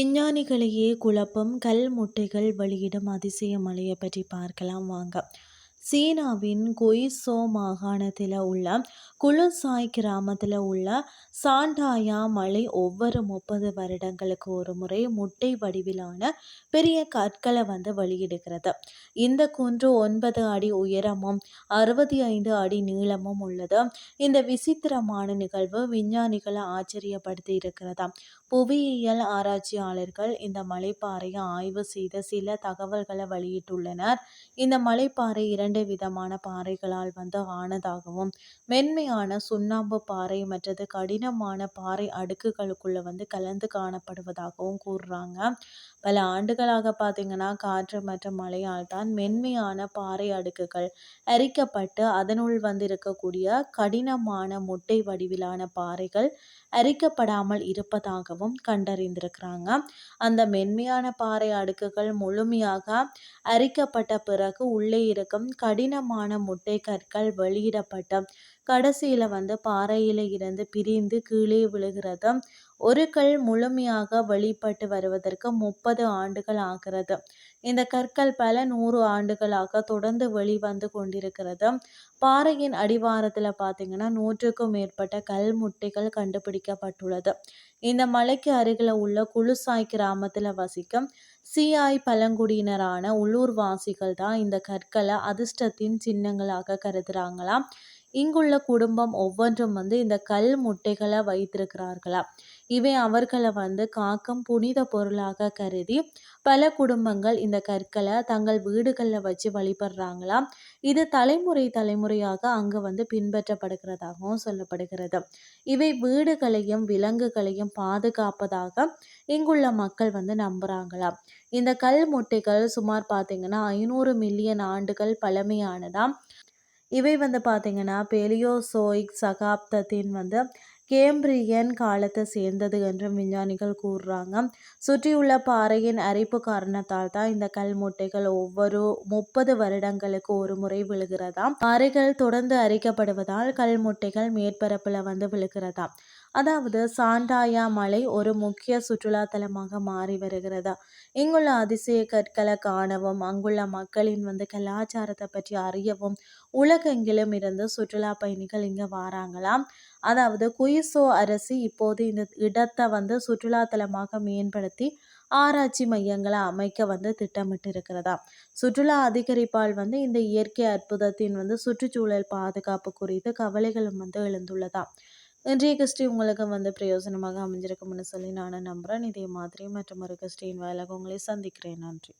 விஞ்ஞானிகளையே குழப்பம் கல் முட்டைகள் வெளியிடும் அதிசய மலையை பற்றி பார்க்கலாம். வாங்க. சீனாவின் கொய்சோ மாகாணத்தில் உள்ள குலுசாய் கிராமத்தில் உள்ள சாண்டாயா மலை ஒவ்வொரு முப்பது வருடங்களுக்கு ஒரு முறை முட்டை வடிவிலான பெரிய கற்களை வந்து வெளியிடுகிறது. இந்த குன்று ஒன்பது அடி உயரமும் அறுபத்தி ஐந்து அடி நீளமும் உள்ளது. இந்த விசித்திரமான நிகழ்வு விஞ்ஞானிகளை ஆச்சரியப்படுத்தி இருக்கிறதா. புவியியல் ஆராய்ச்சியாளர்கள் இந்த மலைப்பாறையை ஆய்வு செய்த சில தகவல்களை வெளியிட்டுள்ளனர். இந்த மலைப்பாறை இரண்டு விதமான பாறைகளால் வந்து ஆனதாகவும் மென்மையான சுண்ணாம்பு பாறை மற்றது கடினமான பாறை அடுக்குகளுக்குள்ள வந்து கலந்து காணப்படுவதாகவும் கூறுறாங்க. பல ஆண்டுகளாக பார்த்தீங்கன்னா காற்று மற்றும் மழையால் தான் மென்மையான பாறை அடுக்குகள் அரிக்கப்பட்டு அதனுள் வந்து இருக்கக்கூடிய கடினமான முட்டை வடிவிலான பாறைகள் அரிக்கப்படாமல் இருப்பதாகவும் கண்டறிந்திருக்கிறாங்க. அந்த மென்மையான பாறை அடுக்குகள் முழுமையாக அரிக்கப்பட்ட பிறகு உள்ளே இருக்கும் கடினமான முட்டை கற்கள் வெளியிடப்பட்ட கடைசியில் வந்து பாறையில் இருந்து பிரிந்து கீழே விழுகிறது ஒரு கல் முழுமையாக வெளிப்பட்டு வருவதற்கு முப்பது ஆண்டுகள் ஆகிறது. இந்த கற்கள் பல நூறு ஆண்டுகளாக தொடர்ந்து வெளிவந்து கொண்டிருக்கிறது பாறையின் அடிவாரத்தில் பார்த்தீங்கன்னா நூற்றுக்கும் மேற்பட்ட கல் முட்டைகள் கண்டுபிடிக்கப்பட்டுள்ளது. இந்த மலைக்கு அருகில் உள்ள குளுசாய் கிராமத்தில் வசிக்கும் சிஐ பழங்குடியினரான உள்ளூர்வாசிகள் தான் இந்த கற்களை அதிர்ஷ்டத்தின் சின்னங்களாக கருதுறாங்களாம். இங்குள்ள குடும்பம் ஒவ்வொன்றும் வந்து இந்த கல் முட்டைகளை வைத்திருக்கிறார்களா? இவை அவர்களை வந்து காக்கும் புனித பொருளாக கருதி பல குடும்பங்கள் இந்த கற்களை தங்கள் வீடுகளில் வச்சு வழிபடுறாங்களாம் இது தலைமுறை தலைமுறையாக அங்கு வந்து பின்பற்றப்படுகிறதாகவும் சொல்லப்படுகிறது. இவை வீடுகளையும் விலங்குகளையும் பாதுகாப்பதாக இங்குள்ள மக்கள் வந்து நம்புகிறாங்களாம் இந்த கல் முட்டைகள் சுமார் பார்த்தீங்கன்னா ஐநூறு மில்லியன் ஆண்டுகள் பழமையானதாம் இவை வந்து பார்த்திங்கன்னா பெலியோசோயிக் சகாப்தத்தின் வந்து கேம்பிரியன் காலத்தை சேர்ந்தது என்றும் விஞ்ஞானிகள் கூறுறாங்க. சுற்றியுள்ள பாறையின் அரிப்பு காரணத்தால் தான் இந்த கல்முட்டைகள் ஒவ்வொரு முப்பது வருடங்களுக்கு ஒரு முறை விழுகிறதாம். பாறைகள் தொடர்ந்து அரிக்கப்படுவதால் கல்முட்டைகள் மேற்பரப்பில் வந்து விழுகிறதா அதாவது சாண்டாயா மலை ஒரு முக்கிய சுற்றுலா தலமாக மாறி வருகிறதா? இங்குள்ள அதிசய கற்களை காணவும் அங்குள்ள மக்களின் வந்து கலாச்சாரத்தை பற்றி அறியவும் உலகெங்கிலும் இருந்து சுற்றுலா பயணிகள் இங்கே வராங்களாம். அதாவது குயிசோ அரசு இப்போது இந்த இடத்தை வந்து சுற்றுலா தலமாக மேம்படுத்தி ஆராய்ச்சி மையங்களை அமைக்க வந்து திட்டமிட்டு இருக்கிறதா சுற்றுலா அதிகரிப்பால் வந்து இந்த இயற்கை அற்புதத்தின் வந்து சுற்றுச்சூழல் பாதுகாப்பு குறித்து கவலைகளும் வந்து எழுந்துள்ளதா? இன்றைய கிறிஸ்டி உங்களுக்கு வந்து பிரயோஜனமாக அமைஞ்சிருக்கும்னு சொல்லி நான் நம்புகிறேன் இதே மாதிரி மற்றும் ஒரு கிறிஸ்டின் வேலை உங்களை சந்திக்கிறேன். நன்றி.